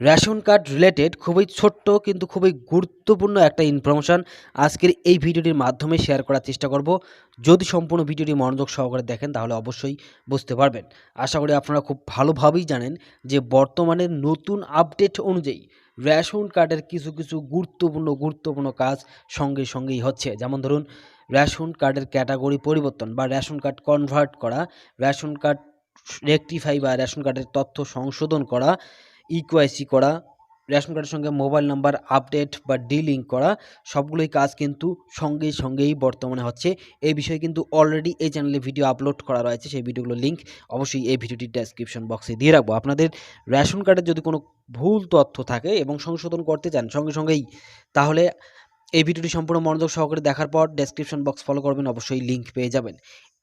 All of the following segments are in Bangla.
রেশন কার্ড রিলেটেড খুবই ছোট্ট কিন্তু খুবই গুরুত্বপূর্ণ একটা ইনফরমেশান আজকের এই ভিডিওটির মাধ্যমে শেয়ার করার চেষ্টা করব। যদি সম্পূর্ণ ভিডিওটি মনোযোগ সহকারে দেখেন তাহলে অবশ্যই বুঝতে পারবেন। আশা করি আপনারা খুব ভালোভাবেই জানেন যে বর্তমানে নতুন আপডেট অনুযায়ী রেশন কার্ডের কিছু কিছু গুরুত্বপূর্ণ গুরুত্বপূর্ণ কাজ সঙ্গে সঙ্গেই হচ্ছে। যেমন ধরুন, রেশন কার্ডের ক্যাটাগরি পরিবর্তন বা রেশন কার্ড কনভার্ট করা, রেশন কার্ড রেকটিফাই বা রেশন কার্ডের তথ্য সংশোধন করা ইকোয়াইসি করা, রেশন কার্ডের সঙ্গে মোবাইল নাম্বার, আপডেট বা ডিলিঙ্ক করা, সবগুলোই কাজ কিন্তু সঙ্গে সঙ্গেই বর্তমানে হচ্ছে। এই বিষয়ে কিন্তু অলরেডি এই চ্যানেলে ভিডিও আপলোড করা রয়েছে, সেই ভিডিওগুলোর লিঙ্ক অবশ্যই এই ভিডিওটির ডেসক্রিপশন বক্সে দিয়ে রাখব। আপনাদের রেশন কার্ডের যদি কোনো ভুল তথ্য থাকে এবং সংশোধন করতে চান সঙ্গে সঙ্গেই, তাহলে এই ভিডিওটি সম্পূর্ণ মনোযোগ সহকারে দেখার পর ডেসক্রিপশন বক্স ফলো করবেন, অবশ্যই লিঙ্ক পেয়ে যাবেন।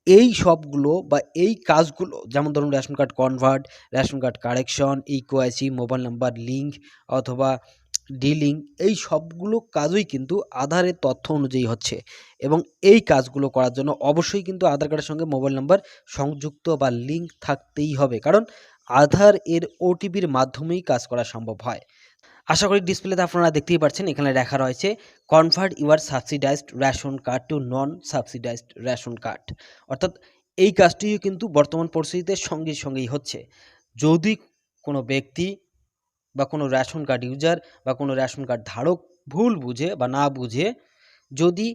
এই সবগুলো বা এই কাজগুলো, যেমন ধরুন ration card convert ration card correction eKYC mobile number link অথবা ডিলিং এই সবগুলো কাজই কিন্তু আধারের তথ্য অনুযায়ী হচ্ছে এবং এই কাজগুলো করার জন্য অবশ্যই কিন্তু আধার কার্ডের সঙ্গে মোবাইল নাম্বার সংযুক্ত বা লিঙ্ক থাকতেই হবে। কারণ আধার এর ওটিপির মাধ্যমেই কাজ করা সম্ভব হয়। আশা করি ডিসপ্লেতে আপনারা দেখতেই পাচ্ছেন এখানে লেখা রয়েছে convert your subsidised ration card to non subsidised ration card অর্থাৎ এই কাজটিও কিন্তু বর্তমান পরিস্থিতিতে সঙ্গে সঙ্গেই হচ্ছে। যদি কোনো ব্যক্তি বা কোনো রেশন কার্ড ইউজার বা কোনো রেশন কার্ড ধারক ভুল বুঝে বা না বুঝে, যদি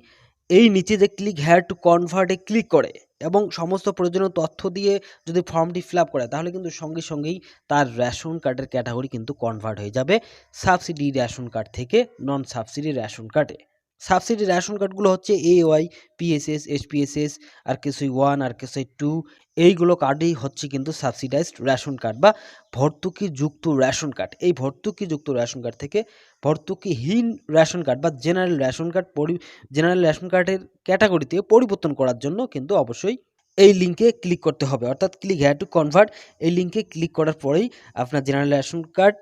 এই নিচে যে ক্লিক হ্যার টু কনভার্টে ক্লিক করে এবং সমস্ত প্রয়োজনীয় তথ্য দিয়ে যদি ফর্মটি ফিল করে, তাহলে কিন্তু সঙ্গে সঙ্গেই তার রেশন কার্ডের ক্যাটাগরি কিন্তু কনভার্ট হয়ে যাবে। সাবসিডি রেশন কার্ড থেকে নন সাবসিডি রেশন কার্ডে সাবসিডি রেশন কার্ডগুলো হচ্ছে এ ওয়াই পিএসএস এইচপিএসএস আর কিছুই ওয়ান আর কিছুই টু এইগুলো কার্ডেই হচ্ছে কিন্তু সাবসিডাইজড রেশন কার্ড বা ভর্তুকিযুক্ত রেশন কার্ড। এই ভর্তুকিযুক্ত রেশন কার্ড থেকে ভর্তুকিহীন রেশন কার্ড বা জেনারেল রেশন কার্ড পরি জেনারেল রেশন কার্ডের ক্যাটাগরিতে পরিবর্তন করার জন্য কিন্তু অবশ্যই এই লিঙ্কে ক্লিক করতে হবে। অর্থাৎ ক্লিক হ্যাড টু কনভার্ট এই লিঙ্কে ক্লিক করার পরেই আপনার জেনারেল রেশন কার্ডে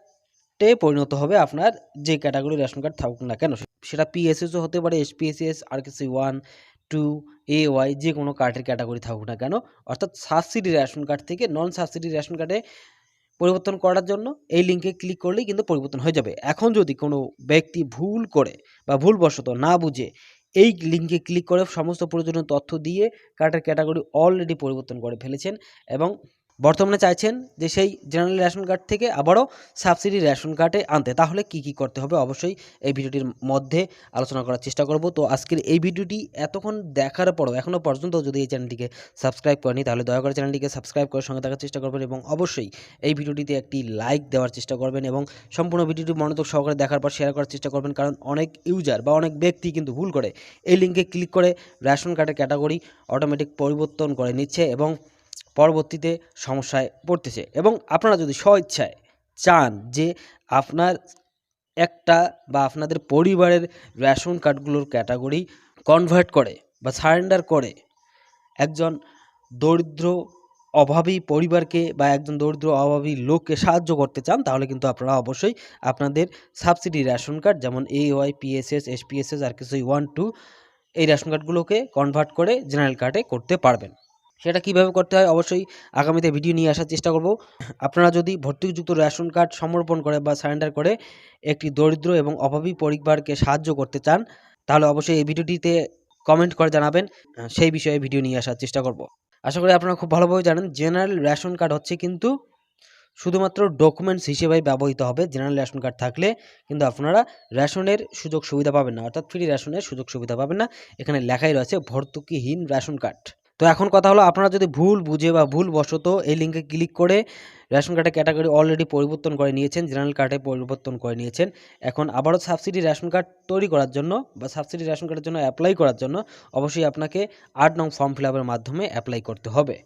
পরিণত হবে আপনার যে ক্যাটাগরি রেশন কার্ড থাকুক না কেন। সেটা পিএসএসও হতে পারে এসপিএসএস আর কিছু ওয়ান টু এ ওয়াই যে কোনো কার্ডের ক্যাটাগরি থাকুক না কেন। অর্থাৎ সাবসিডি রেশন কার্ড থেকে নন সাবসিডি রেশন কার্ডে পরিবর্তন করার জন্য এই লিঙ্কে ক্লিক করলেই কিন্তু পরিবর্তন হয়ে যাবে। এখন যদি কোনো ব্যক্তি ভুল করে বা ভুলবশত না বুঝে এই লিঙ্কে ক্লিক করে সমস্ত প্রয়োজনীয় তথ্য দিয়ে কার্ডের ক্যাটাগরি অলরেডি পরিবর্তন করে ফেলেছেন এবং বর্তমানে চাইছেন যে সেই জেনারেল রেশন কার্ড থেকে আবারও সাবসিডি রেশন কার্ডে আনতে। তাহলে কি কি করতে হবে? অবশ্যই এই ভিডিওটির মধ্যে আলোচনা করার চেষ্টা করব। তো আজকের এই ভিডিওটি এতক্ষণ দেখার পরও এখনও পর্যন্ত যদি এই চ্যানেলটিকে সাবস্ক্রাইব করেনি তাহলে দয়া করে চ্যানেলটিকে সাবস্ক্রাইব করে সঙ্গে থাকার চেষ্টা করবেন এবং অবশ্যই এই ভিডিওটিতে একটি লাইক দেওয়ার চেষ্টা করবেন এবং সম্পূর্ণ ভিডিওটি মনোযোগ সহকারে দেখার পর শেয়ার করার চেষ্টা করবেন। কারণ অনেক ইউজার বা অনেক ব্যক্তি কিন্তু ভুল করে এই লিঙ্কে ক্লিক করে রেশন কার্ডের ক্যাটাগরি অটোমেটিক পরিবর্তন করে নিচ্ছে এবং পরবর্তীতে সমস্যায় পড়তেছে এবং আপনারা যদি স্বইচ্ছায় চান যে আপনার একটা বা আপনাদের পরিবারের রেশন কার্ডগুলোর ক্যাটাগরি কনভার্ট করে বা সারেন্ডার করে একজন দরিদ্র অভাবী পরিবারকে বা একজন দরিদ্র অভাবী লোককে সাহায্য করতে চান, তাহলে কিন্তু আপনারা অবশ্যই আপনাদের সাবসিডি রেশন কার্ড যেমন এ ওয়াই পিএসএস এসপিএসএস আর কিছু ওয়ান টু এই রেশন কার্ডগুলোকে কনভার্ট করে জেনারেল কার্ডে করতে পারবেন। সেটা কীভাবে করতে হয় অবশ্যই আগামীতে ভিডিও নিয়ে আসার চেষ্টা করব। আপনারা যদি ভর্তিযুক্ত রেশন কার্ড সমর্পণ করে বা সারেন্ডার করে একটি দরিদ্র এবং অভাবী পরিবারকে সাহায্য করতে চান, তাহলে অবশ্যই এই ভিডিওটিতে কমেন্ট করে জানাবেন। সেই বিষয়ে ভিডিও নিয়ে আসার চেষ্টা করব। আশা করি আপনারা খুব ভালোভাবে জানেন জেনারেল রেশন কার্ড হচ্ছে কিন্তু শুধুমাত্র ডকুমেন্টস হিসেবেই ব্যবহৃত হবে জেনারেল রেশন কার্ড থাকলে। কিন্তু আপনারা রেশনের সুযোগ সুবিধা পাবেন না, অর্থাৎ ফ্রি রেশনের সুযোগ সুবিধা পাবেন না। এখানে লেখাই রয়েছে ভর্তুকিহীন রেশন কার্ড তো এখন কথা হলো আপনারা যদি ভুল বুঝে বা ভুল বশত এই লিঙ্কে ক্লিক করে রেশন কার্ডের ক্যাটাগরি অলরেডি পরিবর্তন করে নিয়েছেন জেনারেল কার্ডে পরিবর্তন করে নিয়েছেন, এখন আবারও সাবসিডি রেশন কার্ড তৈরি করার জন্য বা সাবসিডি রেশন কার্ডের জন্য অ্যাপ্লাই করার জন্য অবশ্যই আপনাকে আট নং ফর্ম ফিল মাধ্যমে অ্যাপ্লাই করতে হবে।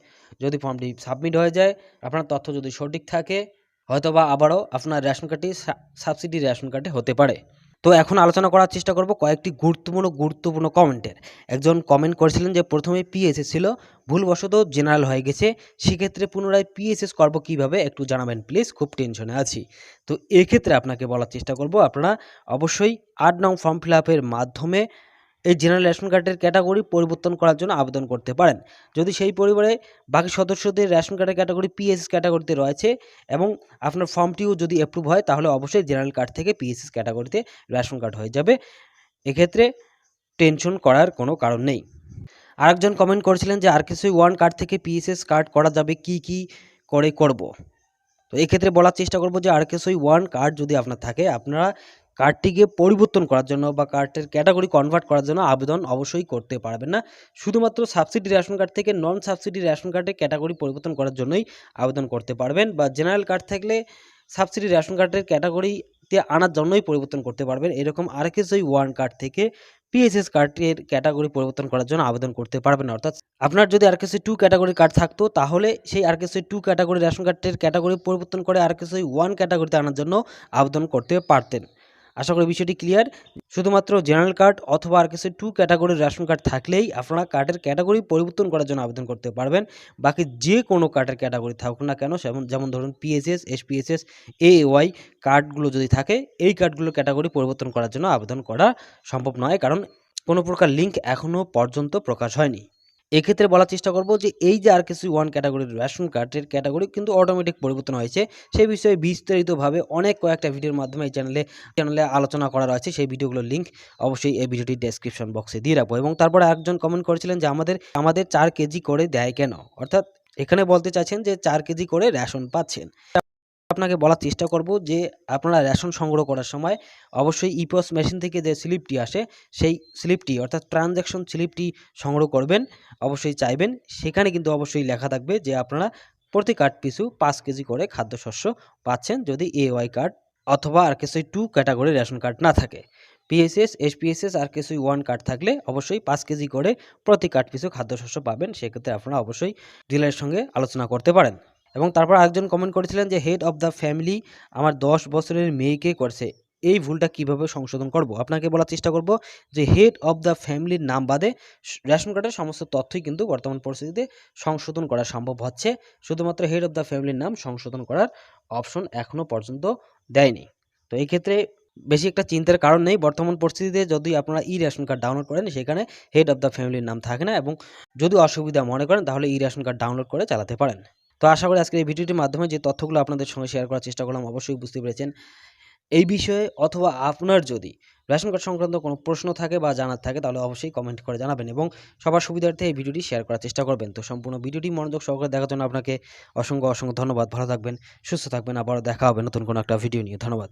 যদি ফর্মটি সাবমিট হয়ে যায়, আপনার তথ্য যদি সঠিক থাকে হয়তো বা আবারও আপনার রেশন কার্ডটি সাবসিডি রেশন কার্ডে হতে পারে। তো এখন আলোচনা করার চেষ্টা করব কয়েকটি গুরুত্বপূর্ণ গুরুত্বপূর্ণ কমেন্টের। একজন কমেন্ট করেছিলেন যে, প্রথমে পিএসএস ছিল, ভুলবশত জেনারেল হয়ে গেছে। সেক্ষেত্রে পুনরায় পিএসএস করব কীভাবে? একটু জানাবেন প্লিজ খুব টেনশনে আছি। তো এক্ষেত্রে আপনাকে বলার চেষ্টা করব, আপনারা অবশ্যই আট নং ফর্ম ফিল মাধ্যমে এই জেনারেল রেশন কার্ডের ক্যাটাগরি পরিবর্তন করার জন্য আবেদন করতে পারেন। যদি সেই পরিবারে বাকি সদস্যদের রেশন কার্ডের ক্যাটাগরি পিএসএস ক্যাটাগরিতে রয়েছে এবং আপনার ফর্মটিও যদি অ্যাপ্রুভ হয়, তাহলে অবশ্যই জেনারেল কার্ড থেকে পিএসএস ক্যাটাগরিতে রেশন কার্ড হয়ে যাবে। এক্ষেত্রে টেনশন করার কোনো কারণ নেই। আরেকজন কমেন্ট করেছিলেন যে, আর কিছুই ওয়ান কার্ড থেকে পিএসএস কার্ড করা যাবে, কি কি করে করব? তো এক্ষেত্রে বলার চেষ্টা করব যে, আর কিছুই ওয়ান কার্ড যদি আপনার থাকে, আপনারা কার্ডটিকে পরিবর্তন করার জন্য বা কার্ডের ক্যাটাগরি কনভার্ট করার জন্য আবেদন অবশ্যই করতে পারবেন না। শুধুমাত্র সাবসিডি রেশন কার্ড থেকে নন সাবসিডি রেশন কার্ডে ক্যাটাগরি পরিবর্তন করার জন্যই আবেদন করতে পারবেন বা জেনারেল কার্ড থাকলে সাবসিডি রেশন কার্ডের ক্যাটাগরিতে আনার জন্যই পরিবর্তন করতে পারবেন। এরকম আর কিছুই ওয়ান কার্ড থেকে পিএসএস কার্ডের ক্যাটাগরি পরিবর্তন করার জন্য আবেদন করতে পারবেন অর্থাৎ আপনার যদি আরকেসি টু ক্যাটাগরি কার্ড থাকতো, তাহলে সেই আরকেসি টু ক্যাটাগরি রেশন কার্ডের ক্যাটাগরি পরিবর্তন করে আরকেসি ওয়ান ক্যাটাগরিতে আনার জন্য আবেদন করতে পারতেন। আশা করি বিষয়টি ক্লিয়ার শুধুমাত্র জেনারেল কার্ড অথবা আরকেসি টু ক্যাটাগরির রেশন কার্ড থাকলেই আপনারা কার্ডের ক্যাটাগরি পরিবর্তন করার জন্য আবেদন করতে পারবেন। বাকি যে কোনো কার্ডের ক্যাটাগরি থাকুক না কেন যেমন ধরুন পিএসএস এসপিএসএস এ ওয়াই কার্ডগুলো যদি থাকে, এই কার্ডগুলোর ক্যাটাগরি পরিবর্তন করার জন্য আবেদন করা সম্ভব নয়। কারণ কোনো প্রকার লিঙ্ক এখনও পর্যন্ত প্রকাশ হয়নি। এক্ষেত্রে বলার চেষ্টা করব যে এই যে আর কিছু ওয়ান ক্যাটাগরির রেশন কার্ডের ক্যাটাগরি কিন্তু অটোমেটিক পরিবর্তন হয়েছে। সেই বিষয়ে বিস্তারিতভাবে অনেক কয়েকটা ভিডিওর মাধ্যমে এই চ্যানেলে চ্যানেলে আলোচনা করা রয়েছে। সেই ভিডিওগুলোর লিঙ্ক অবশ্যই এই ভিডিওটি ডেসক্রিপশন বক্সে দিয়ে রাখব। এবং তারপরে একজন কমেন্ট করেছিলেন যে আমাদের আমাদের চার কেজি করে দেয় কেন? অর্থাৎ এখানে বলতে চাইছেন যে চার কেজি করে রেশন পাচ্ছেন। আপনাকে বলার চেষ্টা করব যে আপনারা রেশন সংগ্রহ করার সময় অবশ্যই ইপস মেশিন থেকে যে স্লিপটি আসে, সেই স্লিপটি অর্থাৎ ট্রানজ্যাকশন স্লিপটি সংগ্রহ করবেন, অবশ্যই চাইবেন। সেখানে কিন্তু অবশ্যই লেখা থাকবে যে আপনারা প্রতি কার্ড পিছু পাঁচ কেজি করে খাদ্যশস্য পাচ্ছেন যদি এ ওয়াই কার্ড অথবা আর কিছুই টু ক্যাটাগরি রেশন কার্ড না থাকে। পিএসএস এসপিএসএস আর কিছুই ওয়ান কার্ড থাকলে অবশ্যই পাঁচ কেজি করে প্রতি কার্ড পিছু খাদ্যশস্য পাবেন। সেক্ষেত্রে আপনারা অবশ্যই ডিলারের সঙ্গে আলোচনা করতে পারেন। এবং তারপর আরেকজন কমেন্ট করেছিলেন যে হেড অফ দ্য ফ্যামিলি আমার দশ বছরের মেয়েকে করছে। এই ভুলটা কীভাবে সংশোধন করব? আপনাকে বলার চেষ্টা করব যে হেড অফ দ্য ফ্যামিলির নাম বাদে রেশন কার্ডের সমস্ত তথ্যই কিন্তু বর্তমান পরিস্থিতিতে সংশোধন করা সম্ভব হচ্ছে। শুধুমাত্র হেড অফ দ্য ফ্যামিলির নাম সংশোধন করার অপশন এখনও পর্যন্ত দেয়নি। তো এই ক্ষেত্রে বেশি একটা চিন্তার কারণ নেই। বর্তমান পরিস্থিতিতে যদি আপনারা ই রেশন কার্ড ডাউনলোড করেন, সেখানে হেড অফ দ্য ফ্যামিলির নাম থাকে না এবং যদি অসুবিধা মনে করেন, তাহলে ই রেশন কার্ড ডাউনলোড করে চালাতে পারেন। তো আশা করি আজকের এই ভিডিওটির মাধ্যমে যে তথ্যগুলো আপনাদের সঙ্গে শেয়ার করার চেষ্টা করলাম, অবশ্যই বুঝতে পেরেছেন। এই বিষয়ে অথবা আপনার যদি রেশন কার্ড সংক্রান্ত কোনো প্রশ্ন থাকে বা জানার থাকে, তাহলে অবশ্যই কমেন্ট করে জানাবেন এবং সবার সুবিধার্থে এই ভিডিওটি শেয়ার করার চেষ্টা করবেন। তো সম্পূর্ণ ভিডিওটি মনোযোগ সহকারে দেখার জন্য আপনাকে অসংখ্য অসংখ্য ধন্যবাদ। ভালো থাকবেন, সুস্থ থাকবেন। আবারও দেখা হবে নতুন কোনো একটা ভিডিও নিয়ে। ধন্যবাদ।